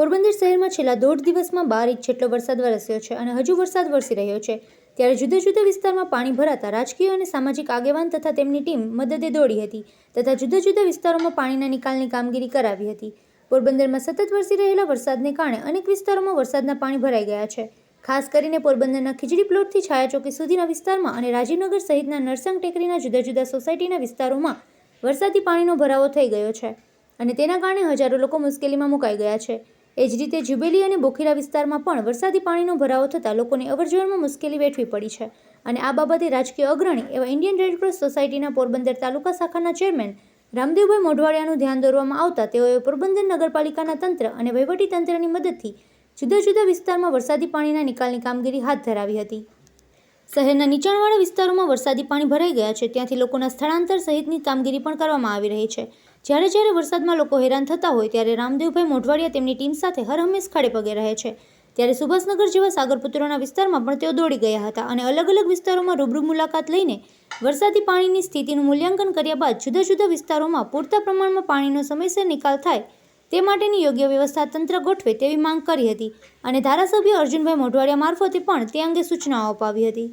પોરબંદર શહેરમાં છેલ્લા દોઢ દિવસમાં બાર ઇંચ જેટલો વરસાદ વરસ્યો છે અને હજુ વરસાદ વરસી રહ્યો છે. ત્યારે જુદા જુદા વિસ્તારમાં પાણી ભરાતા રાજકીય અને સામાજિક આગેવાન તથા તેમની ટીમ મદદે દોડી હતી તથા જુદા જુદા વિસ્તારોમાં પાણીના નિકાલની કામગીરી કરાવી હતી. પોરબંદરમાં સતત વરસી રહેલા વરસાદને કારણે અનેક વિસ્તારોમાં વરસાદના પાણી ભરાઈ ગયા છે. ખાસ કરીને પોરબંદરના ખીજડી પ્લોટથી છાયાચોકી સુધીના વિસ્તારમાં અને રાજીવનગર સહિતના નરસંગ ટેકરીના જુદા જુદા સોસાયટીના વિસ્તારોમાં વરસાદી પાણીનો ભરાવો થઈ ગયો છે અને તેના કારણે હજારો લોકો મુશ્કેલીમાં મુકાઈ ગયા છે. એ જ રીતે જુબેલી અને બોખીરા વિસ્તારમાં પણ વરસાદી પાણીનો ભરાવો થતાં લોકોને અવરજવરમાં મુશ્કેલી વેઠવી પડી છે. અને આ બાબતે રાજકીય અગ્રણી એવા ઇન્ડિયન રેડક્રોસ સોસાયટીના પોરબંદર તાલુકા શાખાના ચેરમેન રામદેવભાઈ મોઢવાડિયાનું ધ્યાન દોરવામાં આવતા તેઓએ પોરબંદર નગરપાલિકાના તંત્ર અને વહીવટી તંત્રની મદદથી જુદા જુદા વિસ્તારમાં વરસાદી પાણીના નિકાલની કામગીરી હાથ ધરાવી હતી. શહેરના નીચાણવાળા વિસ્તારોમાં વરસાદી પાણી ભરાઈ ગયા છે, ત્યાંથી લોકોના સ્થળાંતર સહિતની કામગીરી પણ કરવામાં આવી રહી છે. જ્યારે જ્યારે વરસાદમાં લોકો હેરાન થતા હોય ત્યારે રામદેવભાઈ મોઢવાડિયા તેમની ટીમ સાથે હર હંમેશ ખડે પગે રહે છે. ત્યારે સુભાષનગર જેવા સાગરપુત્રોના વિસ્તારમાં પણ તેઓ દોડી ગયા હતા અને અલગ અલગ વિસ્તારોમાં રૂબરૂ મુલાકાત લઈને વરસાદી પાણીની સ્થિતિનું મૂલ્યાંકન કર્યા બાદ જુદા જુદા વિસ્તારોમાં પૂરતા પ્રમાણમાં પાણીનો સમયસર નિકાલ થાય તે માટેની યોગ્ય વ્યવસ્થા તંત્ર ગોઠવે તેવી માંગ કરી હતી અને ધારાસભ્ય અર્જુનભાઈ મોઢવાડિયા મારફતે પણ તે અંગે સૂચનાઓ અપાવી હતી.